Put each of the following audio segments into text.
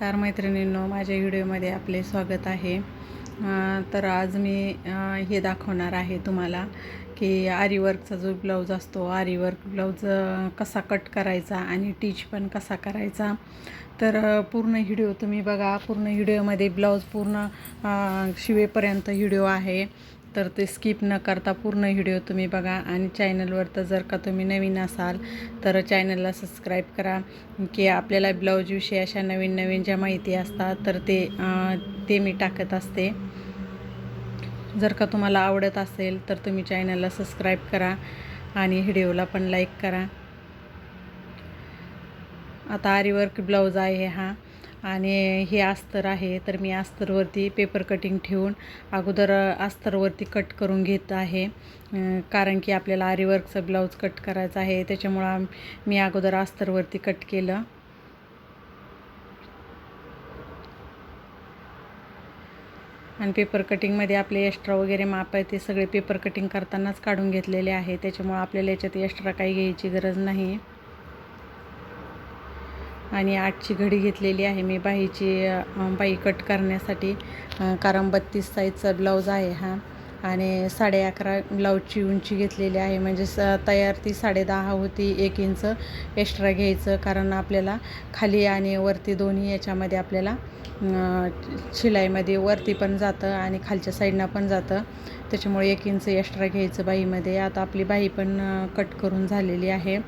तर मैत्रिणींनो माझ्या व्हिडिओमध्ये आपले स्वागत आहे. तर आज मी हे दाखवणार आहे तुम्हाला की आरीवर्कचा जो ब्लाऊज असतो आरीवर्क ब्लाऊज कसा कट करायचा आणि टीच पण कसा करायचा. तर पूर्ण व्हिडिओ तुम्ही बघा. पूर्ण व्हिडिओमध्ये ब्लाऊज पूर्ण शिवेपर्यंत व्हिडिओ आहे. तर ते स्किप न करता पूर्ण व्हिडिओ तुम्ही बघा. आणि चॅनलवर तर जर का तुम्ही नवीन असाल तर चॅनलला सबस्क्राईब करा. की आपल्याला ब्लाऊजविषयी अशा नवीन नवीन ज्या माहिती असतात तर ते ते मी टाकत असते. जर का तुम्हाला आवडत असेल तर तुम्ही चॅनलला सबस्क्राईब करा आणि व्हिडिओला पण लाईक करा. आता आरीवर्क ब्लाऊज आहे हा. आणि हे अस्तर आहे तर मी अस्तरवरती पेपर कटिंग ठेवून अगोदर अस्तरवरती कट करून घेत आहे. कारण की आपल्याला आरीवर्कचं ब्लाऊज कट करायचा आहे त्याच्यामुळं मी अगोदर अस्तरवरती कट केलं. आणि पेपर कटिंगमध्ये आपले एक्स्ट्रा वगैरे माप आहे ते सगळे पेपर कटिंग करतानाच काढून घेतलेले आहे त्याच्यामुळं आपल्याला याच्यात एक्स्ट्रा काही घ्यायची गरज नाही. आणि आठची घडी घेतलेली आहे. मी बाईची बाई कट करण्यासाठी कारण बत्तीस साईजचा ब्लाऊज आहे हा. आणि साडे अकरा ब्लाऊजची उंची घेतलेली आहे. म्हणजे स तयार ती साडे दहा होती एक इंच एक्स्ट्रा घ्यायचं. कारण आपल्याला खाली आणि वरती दोन्ही याच्यामध्ये आपल्याला शिलाईमध्ये वरती पण जातं आणि खालच्या साईडनं पण जातं. त्याच्यामुळे एक इंच एक्स्ट्रा घ्यायचं बाईमध्ये. आता आपली बाई पण कट करून झालेली आहे.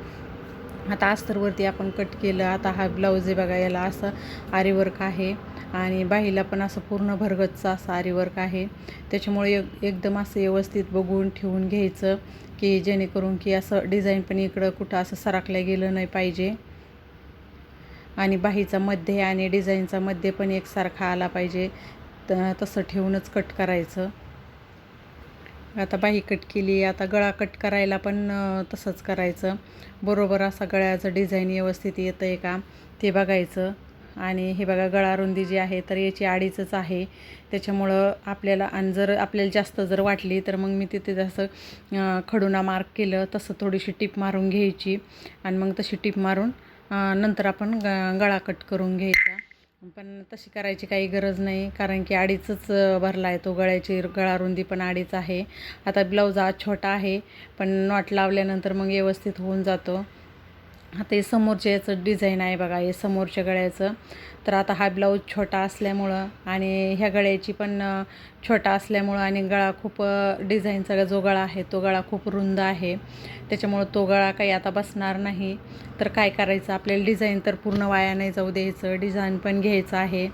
आता अस्तरवरती आपण कट केलं. आता हा ब्लाऊज आहे बघा याला असं आरीवर्क आहे. आणि बाहीला पण असं पूर्ण भरगतचं असं आरीवर्क आहे. त्याच्यामुळे एक एकदम असं व्यवस्थित बघून ठेवून घ्यायचं की जेणेकरून की असं डिझाईन पण इकडं कुठं असं सरकल्या गेलं नाही पाहिजे. आणि बाहीचा मध्ये आणि डिझाईनचा मध्ये पण एकसारखा आला पाहिजे. त तसं ठेवूनच कट करायचं. आता बाही कट केली आता गळा कट करायला पण तसंच करायचं. बरोबर असा गळ्याचं डिझाईन व्यवस्थित येतं आहे का ते बघायचं. आणि हे बघा गळा रुंदी जी आहे तर याची आडीचंच आहे. त्याच्यामुळं आपल्याला आणि जर आपल्याला जास्त जर वाटली तर मग मी तिथे जसं खडूना मार्क केलं तसं थोडीशी टिप मारून घ्यायची. आणि मग तशी टिप मारून नंतर आपण ग गळा कट करून घ्यायचा. पण तशी करायची काही गरज नाही कारण की अडीचच भरला आहे तो गळ्याची गळा रुंदी पण अडीच आहे. आता ब्लाऊज आज छोटा आहे पण नॉट लावल्यानंतर मग व्यवस्थित होऊन जातो. आता हे समोरच्या याचं डिझाईन आहे बघा हे समोरच्या गळ्याचं. तर आता हा ब्लाऊज छोटा असल्यामुळं आणि ह्या गळ्याची पण छोटा असल्यामुळं आणि गळा खूप डिझाईनचा जो गळा आहे तो गळा खूप रुंद आहे. त्याच्यामुळं तो गळा काही आता बसणार नाही. तर काय करायचं? आपल्याला डिझाईन तर पूर्ण वाया नाही जाऊ द्यायचं. डिझाईन पण घ्यायचं आहे.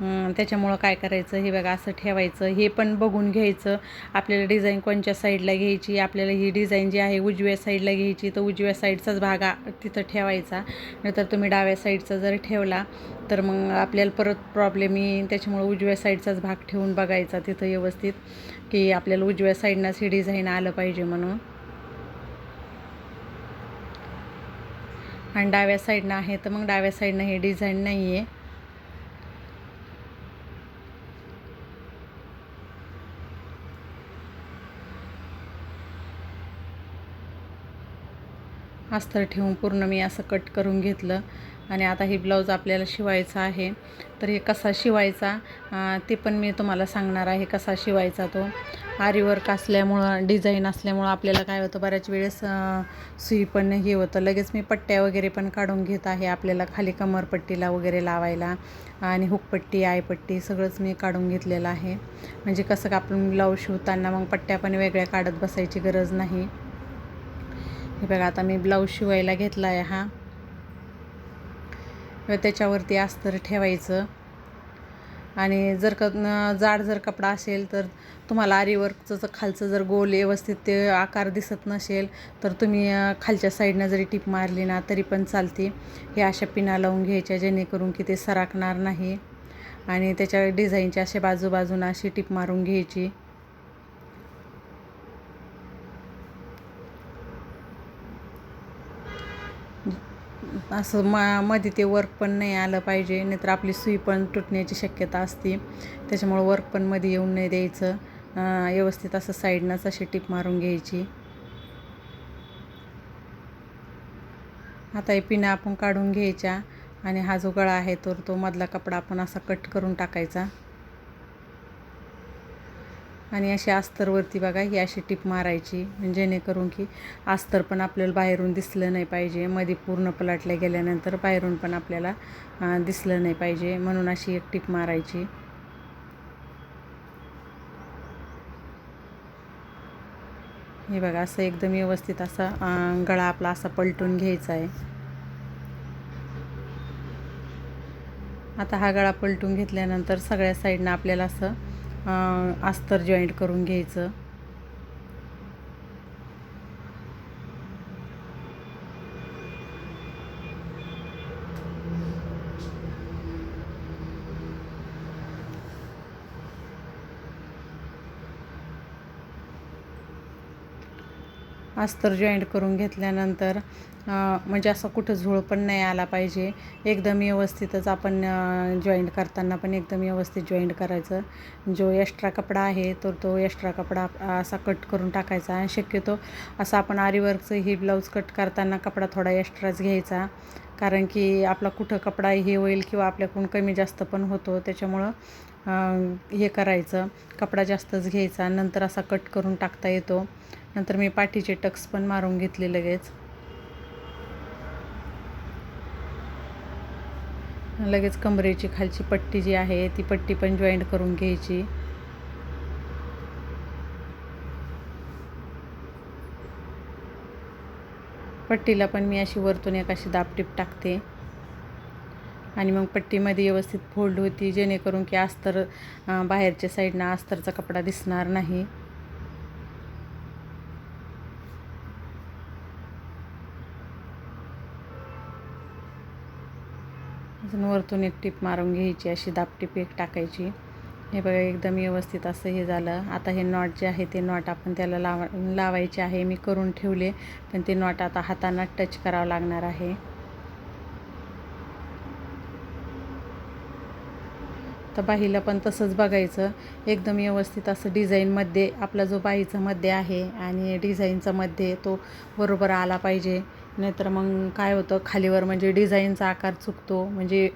त्याच्यामुळं काय करायचं? हे बघा असं ठेवायचं. हे पण बघून घ्यायचं. आपल्याला डिझाईन कोणत्या साईडला घ्यायची? आपल्याला ही डिझाईन जी आहे उजव्या साईडला घ्यायची. तर उजव्या साईडचाच भाग तिथं ठेवायचा. नाहीतर तुम्ही डाव्या साईडचा जर ठेवला तर मग आपल्याला परत प्रॉब्लेम येईन. त्याच्यामुळं उजव्या साईडचाच भाग ठेवून बघायचा तिथं व्यवस्थित की आपल्याला उजव्या साईडनंच ही डिझाईन आलं पाहिजे म्हणून. आणि डाव्या साईडनं आहे तर मग डाव्या साईडनं हे डिझाईन नाही आहे अस्तर ठेवून पूर्ण मी असं कट करून घेतलं. आणि आता हे ब्लाऊज आपल्याला शिवायचा आहे. तर हे कसा शिवायचा? ते पण मी तुम्हाला सांगणार आहे कसा शिवायचा तो. आरीवर्क असल्यामुळं डिझाईन असल्यामुळं आपल्याला काय होतं बऱ्याच वेळेस सुई पण हे होतं. लगेच मी पट्ट्या वगैरे पण काढून घेत आहे आपल्याला खाली कमरपट्टीला वगैरे लावायला आणि हुकपट्टी आयपट्टी सगळंच मी काढून घेतलेलं आहे. म्हणजे कसं का आपण ब्लाऊज शिवताना मग पट्ट्या पण वेगळ्या काढत बसायची गरज नाही. हे बघा आता मी ब्लाऊज शिवायला घेतला आहे हा. व त्याच्यावरती अस्तर ठेवायचं. आणि जर का जाड जर कपडा असेल तर तुम्हाला आरीवर्कचं जर खालचं जर गोल व्यवस्थित ते आकार दिसत नसेल तर तुम्ही खालच्या साईडनं जरी टीप मारली ना तरी पण चालते. हे अशा पिना लावून घ्यायच्या जेणेकरून की ते सरकणार नाही. आणि त्याच्या डिझाईनच्या अशा बाजूबाजूनं अशी टीप मारून घ्यायची. असं मा मध्ये ते वर्क पण नाही आलं पाहिजे नाहीतर आपली सुई पण तुटण्याची शक्यता असते. त्याच्यामुळं वर्क पण मध्ये येऊन नाही द्यायचं. व्यवस्थित असं साईडनंच अशी टीप मारून घ्यायची. आता हे पिना आपण काढून घ्यायच्या आणि हा जो गळा आहे तर तो मधला कपडा आपण असा कट करून टाकायचा. आणि अशी अस्तरवरती बघा ही अशी टीप मारायची. म्हणजे जेणेकरून की अस्तर पण आपल्याला बाहेरून दिसलं नाही पाहिजे. मध्ये पूर्ण पलटल्या गेल्यानंतर बाहेरून पण आपल्याला दिसलं नाही पाहिजे. म्हणून अशी एक टीप मारायची. हे बघा असं एकदम व्यवस्थित असा गळा आपला असा पलटून घ्यायचा आहे. आता हा गळा पलटून घेतल्यानंतर सगळ्या साईडनं आपल्याला असं अस्तर जॉईंट करून घ्यायचं. अस्तर जॉईंट करून घेतल्यानंतर म्हणजे असं कुठं झुळ पण नाही आला पाहिजे. एकदम व्यवस्थितच आपण जॉईंट करताना पण एकदम व्यवस्थित जॉईंट करायचं. जो एक्स्ट्रा कपडा आहे तर तो एक्स्ट्रा कपडा असा कट करून टाकायचा. आणि शक्यतो असं आपण आरीवर्कचं ही ब्लाऊज कट करताना कपडा थोडा एक्स्ट्राच घ्यायचा. कारण की आपला कुठं कपडा हे होईल किंवा आपल्याकडून कमी जास्त पण होतो त्याच्यामुळं हे करायचं. कपडा जास्तच घ्यायचा. नंतर असा कट करून टाकता येतो. नंतर मी पाठीचे टक्स पण मारून घेतले लगेच. लगेच कमरेची खालची पट्टी जी आहे ती पट्टी पण जॉईंट करून घ्यायची. पट्टीला पण मी अशी वरतून एक अशी दापटीप टाकते. आणि मग पट्टीमध्ये व्यवस्थित फोल्ड होती जेणेकरून की अस्तर बाहेरच्या साईडनं अस्तरचा कपडा दिसणार नाही. वरतून एक टीप मारून घ्यायची अशी दापटीप एक टाकायची. हे बघा एकदम व्यवस्थित असं हे झालं. आता हे नॉट जे आहे ते नॉट आपण त्याला लावा लावायचे आहे. मी करून ठेवले पण ते नॉट आता हातांना टच करावं लागणार आहे. तर बाहीला पण तसंच बघायचं. एकदम व्यवस्थित असं डिझाईनमध्ये आपला जो बाहीचा मध्ये आहे आणि डिझाईनचा मध्ये तो बरोबर आला पाहिजे. नाहीतर मग काय होतं खालीवर म्हणजे डिझाईनचा आकार चुकतो म्हणजे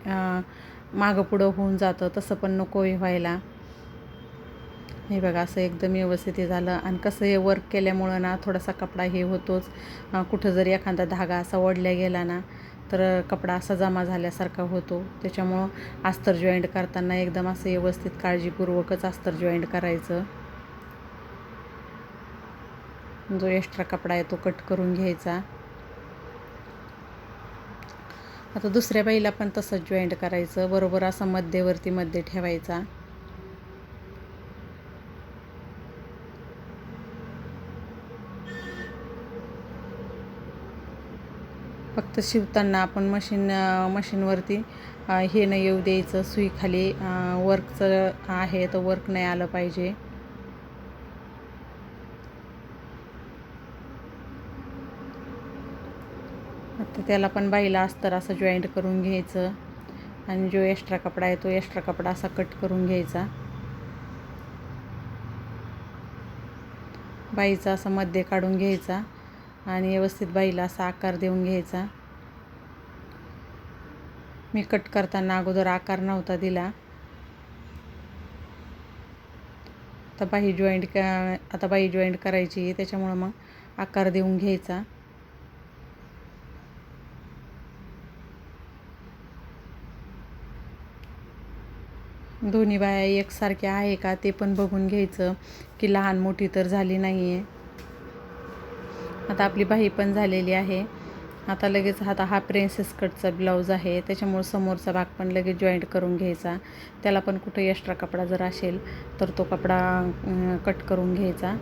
मागं पुढं होऊन जातं तसं पण नको हे व्हायला. हे बघा असं एकदम व्यवस्थित हे झालं. आणि कसं हे वर्क केल्यामुळं ना थोडासा कपडा हे होतोच. कुठं जरी एखादा धागा असा ओढल्या गेला ना तर कपडा असा जमा झाल्यासारखा होतो. त्याच्यामुळं अस्तर जॉईंट करताना एकदम असं व्यवस्थित काळजीपूर्वकच अस्तर जॉईंट करायचं. जो एक्स्ट्रा कपडा आहे तो कट करून घ्यायचा. आता दुसऱ्या बाईला पण तसंच जॉईंट करायचं. बरोबर असं मध्यवर्ती मध्ये ठेवायचा. फक्त शिवताना आपण मशीन मशीनवरती हे नाही येऊ द्यायचं. सुई खाली वर्कचं आहे तर वर्क नाही आलं पाहिजे. आता त्याला पण बाईला अस्तर असं जॉईंट करून घ्यायचं. आणि जो एक्स्ट्रा कपडा आहे तो एक्स्ट्रा कपडा असा कट करून घ्यायचा. बाईचा असा मध्ये काढून घ्यायचा आणि व्यवस्थित बाईला असा आकार देऊन घ्यायचा. मी कट करताना अगोदर आकार नव्हता दिला. आता बाही जॉईंट आता बाई जॉईंट करायची त्याच्यामुळं मग आकार देऊन घ्यायचा. दोन्ही बाया एकसारख्या आहे का ते पण बघून घ्यायचं की लहान मोठी तर झाली नाही आहे आता आपली बाही पण झालेली आहे. आता लगेच आता हा प्रिन्सेस कटचा ब्लाऊज आहे. त्याच्यामुळे समोरचा भाग पण लगेच जॉईंट करून घ्यायचा. त्याला पण कुठं एक्स्ट्रा कपडा जर असेल तर तो कपडा कट करून घ्यायचा.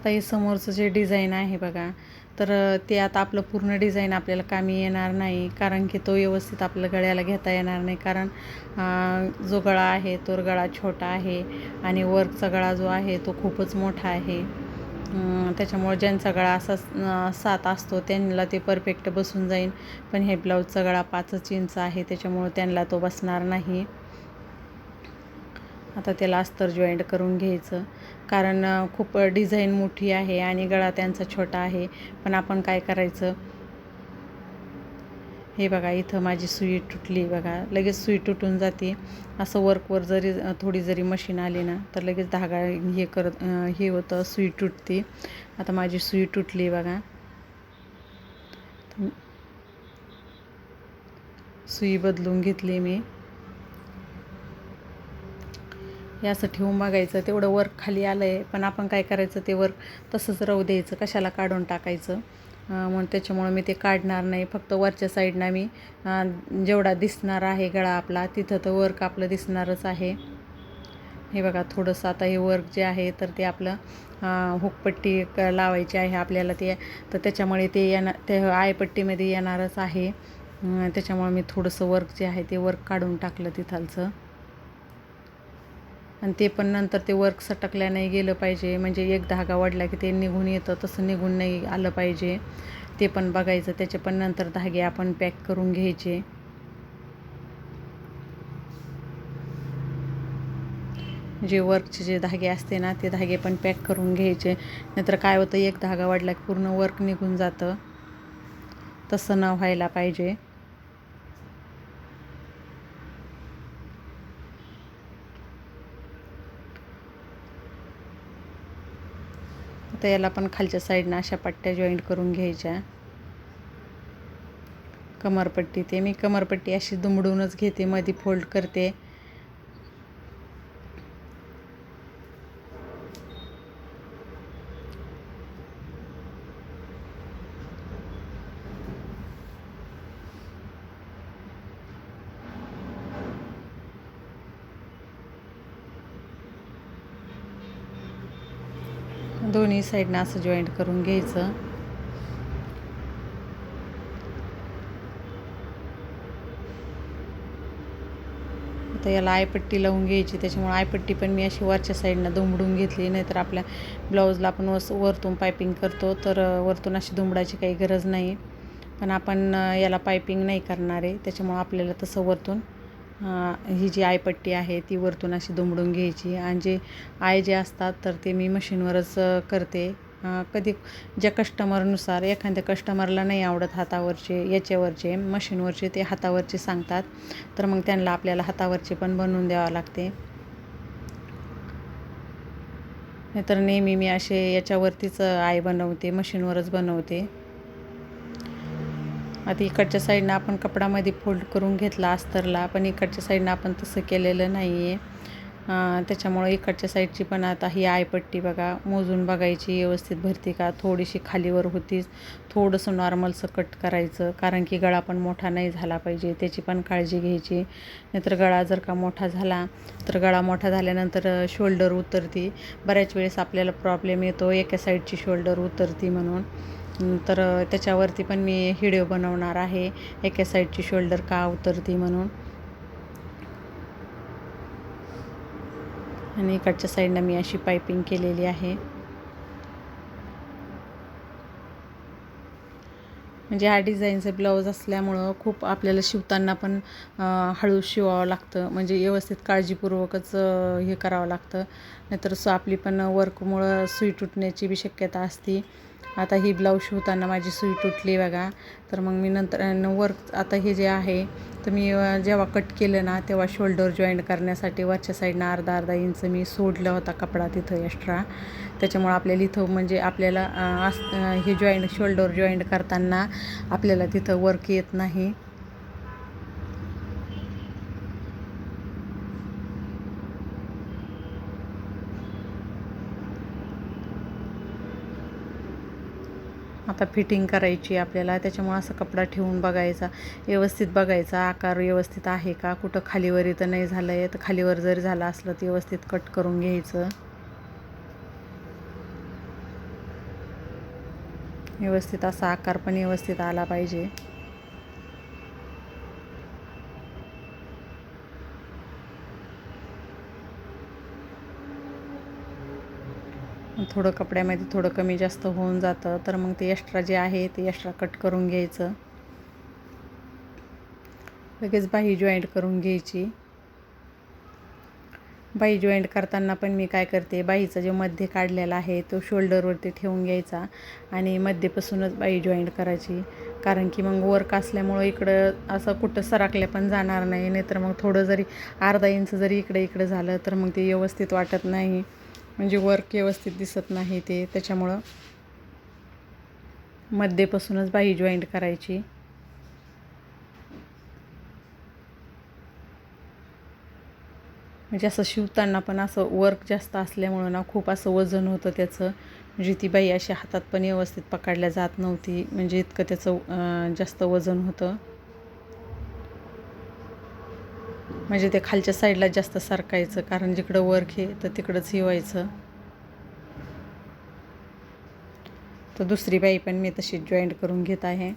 आता हे समोरचं जे डिझाईन आहे बघा तर ते आता आपलं पूर्ण डिझाईन आपल्याला कामी येणार नाही कारण की तो व्यवस्थित आपल्या गळ्याला घेता येणार नाही कारण जो गळा आहे तो गळा छोटा आहे आणि वर्कचा गळा जो आहे तो खूपच मोठा आहे. त्याच्यामुळे ज्यांचा गळा असा सात असतो त्यांना ते परफेक्ट बसून जाईल पण हे ब्लाऊजचा गळा पाचच इंच आहे त्याच्यामुळे त्यांना तो बसणार नाही. आता त्याला अस्तर जॉईंट करून घ्यायचं. कारण खूप डिझाईन मोठी आहे आणि गळा त्यांचा छोटा आहे. पण आपण काय करायचं? हे बघा इथं माझी सुई तुटली बघा. लगेच सुई तुटून जाते. असं वर्कवर जरी थोडी जरी मशीन आली ना तर लगेच धागा हे करत हे होतं सुई तुटते. आता माझी सुई तुटली बघा. सुई बदलून घेतली मी. हे असं ठेवून बघायचं तेवढं वर्क खाली आलं आहे पण आपण काय करायचं ते वर्क तसंच राहू द्यायचं कशाला काढून टाकायचं. मग म्हणून त्याच्यामुळं मी ते काढणार नाही फक्त वरच्या साईडनं मी जेवढा दिसणार आहे गळा आपला तिथं तर वर्क आपलं दिसणारच आहे. हे बघा थोडंसं आता हे वर्क जे आहे तर ते आपलं हुकपट्टी क लावायची आहे आपल्याला ते तर त्याच्यामुळे ते येणार ते आयपट्टीमध्ये येणारच आहे. त्याच्यामुळे मी थोडंसं वर्क जे आहे ते वर्क काढून टाकलं तिथालचं. आणि ते पण नंतर ते वर्क सटकल्या नाही गेलं पाहिजे. म्हणजे एक धागा वाढला की ते निघून येतं तसं निघून नाही आलं पाहिजे. ते पण बघायचं. त्याचे पण नंतर धागे आपण पॅक करून घ्यायचे. जे वर्कचे जे धागे असते ना ते धागे पण पॅक करून घ्यायचे. नाहीतर काय होतं एक धागा वाढला की पूर्ण वर्क निघून जातं. तसं न व्हायला पाहिजे. आता याला पण खालच्या साईडनं अशा पट्ट्या जॉईंट करून घ्यायच्या. कमरपट्टी ते. मी कमरपट्टी अशी दुमडूनच घेते मध्ये फोल्ड करते दोन्ही साईडनं असं जॉईंट करून घ्यायचं. आता याला आयपट्टी लावून घ्यायची त्याच्यामुळे आयपट्टी पण मी अशी वरच्या साईडनं दुमडून घेतली नाहीतर आपल्या ब्लाऊजला आपण वस वरतून पायपिंग करतो तर वरतून अशी दुमडायची काही गरज नाही. पण आपण याला पायपिंग नाही करणार आहे त्याच्यामुळं आपल्याला तसं वरतून ही जी आयपट्टी आहे ती वरतून अशी दुमडून घ्यायची. आणि जे आय जे असतात तर ते मी मशीनवरच करते. कधी ज्या कस्टमरनुसार एखाद्या कस्टमरला नाही आवडत हातावरचे याच्यावरचे मशीनवरचे ते हातावरचे सांगतात. तर मग त्यांना आपल्याला हातावरचे पण बनवून द्यावं लागते. नाहीतर नेहमी मी असे याच्यावरतीच आय बनवते मशीनवरच बनवते. आता इकडच्या साईडनं आपण कपडामध्ये फोल्ड करून घेतला अस्तरला पण इकडच्या साईडनं आपण तसं केलेलं नाही आहे त्याच्यामुळं इकडच्या साईडची पण आता ही आयपट्टी बघा मोजून बघायची व्यवस्थित भरती का? थोडीशी खालीवर होतीच. थोडंसं नॉर्मलचं कट करायचं कारण की गळा पण मोठा नाही झाला पाहिजे त्याची पण काळजी घ्यायची. नाहीतर गळा जर का मोठा झाला तर गळा मोठा झाल्यानंतर शोल्डर उतरती. बऱ्याच वेळेस आपल्याला प्रॉब्लेम येतो एका साईडची शोल्डर उतरती म्हणून. तर त्याच्यावरती पण मी व्हिडिओ बनवणार आहे. एका साईडची शोल्डर का उतरती म्हणून. आणि इकडच्या साईडनं मी अशी पायपिंग केलेली आहे. म्हणजे हा डिझाईनचं ब्लाऊज असल्यामुळं खूप आपल्याला शिवताना पण हळू शिवावं लागतं. म्हणजे व्यवस्थित काळजीपूर्वकच हे करावं लागतं. नाहीतर सो आपली पण वर्कमुळं सुई तुटण्याची बी शक्यता असते. आता ही ब्लाऊज शिवताना माझी सुई तुटली बघा. तर मग मी नंतर वर्क आता हे जे आहे तर मी जेव्हा कट केलं ना तेव्हा शोल्डर जॉईंट करण्यासाठी वरच्या साईडनं अर्धा अर्धा इंच मी सोडलं होता कपडा तिथं एक्स्ट्रा त्याच्यामुळं आपल्याला इथं म्हणजे आपल्याला अस हे जॉईंट शोल्डर जॉईंट करताना आपल्याला तिथं वर्क येत नाही. आता फिटिंग करायची आपल्याला. त्याच्यामुळं असं कपडा ठेवून बघायचा. व्यवस्थित बघायचा आकार व्यवस्थित आहे का? कुठं खालीवर इथं नाही झालं आहे तर खालीवर जरी झालं असलं तर व्यवस्थित कट करून घ्यायचं. व्यवस्थित असा आकार पण व्यवस्थित आला पाहिजे. थोडं कपड्यामध्ये थोडं कमी जास्त होऊन जातं तर मग ते एक्स्ट्रा जे आहे ते एक्स्ट्रा कट करून घ्यायचं. लगेच बाही जॉईंट करून घ्यायची. बाही जॉईंट करताना पण मी काय करते बाहीचा जो मध्य काढलेला आहे तो शोल्डरवरती ठेवून घ्यायचा आणि मध्यपासूनच बाही जॉईंट करायची. कारण की मग वर्क असल्यामुळं इकडं असं कुठं सरकल्या पण जाणार नाही नाहीतर मग थोडं जरी अर्धा इंच जरी इकडे इकडे झालं तर मग ते व्यवस्थित वाटत नाही. म्हणजे वर्क व्यवस्थित दिसत नाही ते त्याच्यामुळं मध्यपासूनच बाही जॉईंट करायची. म्हणजे असं शिवताना पण असं वर्क जास्त असल्यामुळं ना खूप असं वजन होतं त्याचं. म्हणजे ती बाई अशी हातात पण व्यवस्थित पकडल्या जात नव्हती. म्हणजे इतकं त्याचं जास्त वजन होतं. म्हणजे ते खालच्या साईडला जास्त सरकायचं कारण जिकडं वर्क आहे तर तिकडंच हिवायचं. तर दुसरी बाई पण मी तशी जॉईंट करून घेत आहे.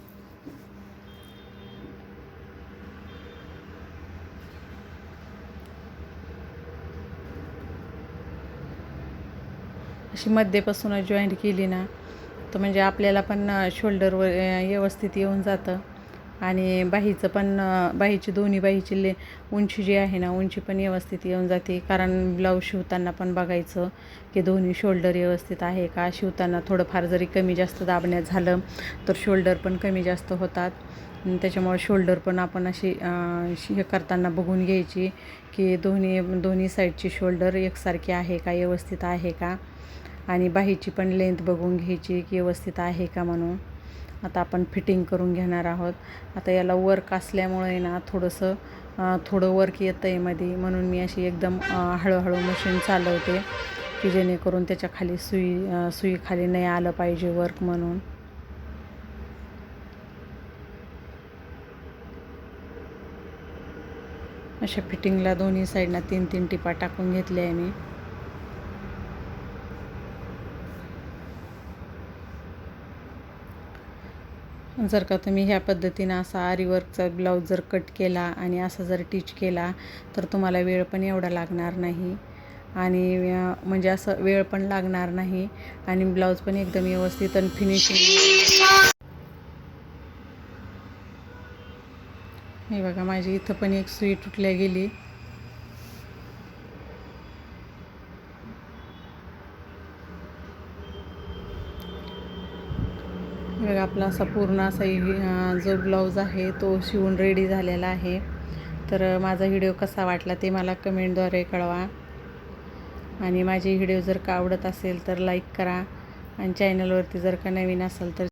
अशी मध्येपासूनच जॉईंट केली ना तर म्हणजे आपल्याला पण शोल्डरवर व्यवस्थित येऊन जातं. आणि बाहीचं पण बाहीची दोन्ही बाहीची ले उंची जी आहे ना उंची पण व्यवस्थित येऊन जाते. कारण ब्लाऊज शिवताना पण बघायचं की दोन्ही शोल्डर व्यवस्थित आहे का? शिवताना थोडंफार जरी कमी जास्त दाबण्यात झालं तर शोल्डर पण कमी जास्त होतात. त्याच्यामुळे शोल्डर पण आपण अशी हे करताना बघून घ्यायची की दोन्ही दोन्ही साईडची शोल्डर एकसारखी आहे का? व्यवस्थित आहे का? आणि बाहीची पण लेंथ बघून घ्यायची की व्यवस्थित आहे का म्हणून. आता आपण फिटिंग करून घेणार आहोत. आता याला वर्क असल्यामुळे ना थोडंसं थोडं वर्क येतं आहे मध्ये म्हणून मी अशी एकदम हळूहळू मशीन चालवते की जेणेकरून त्याच्याखाली सुई सुई खाली नाही आलं पाहिजे वर्क म्हणून. अशा फिटिंगला दोन्ही साईडना तीन तीन टिपा टाकून घेतले आहे मी. जर का तुम्ही ह्या पद्धतीनं असा आरीवर्कचा ब्लाऊज जर कट केला आणि असा जर टिच केला तर तुम्हाला वेळ पण एवढा लागणार नाही. आणि म्हणजे असं वेळ पण लागणार नाही आणि ब्लाऊज पण एकदम व्यवस्थित आणि फिनिशिंग हे बघा माझी इथं पण एक सुई तुटल्या गेली बघा आपला असा पूर्ण असा जो ब्लाऊज आहे तो शिवून रेडी झालेला आहे. तर माझा व्हिडिओ कसा वाटला ते मला कमेंटद्वारे कळवा. आणि माझी व्हिडिओ जर का आवडत असेल तर लाईक करा. आणि चॅनलवरती जर का नवीन असेल तर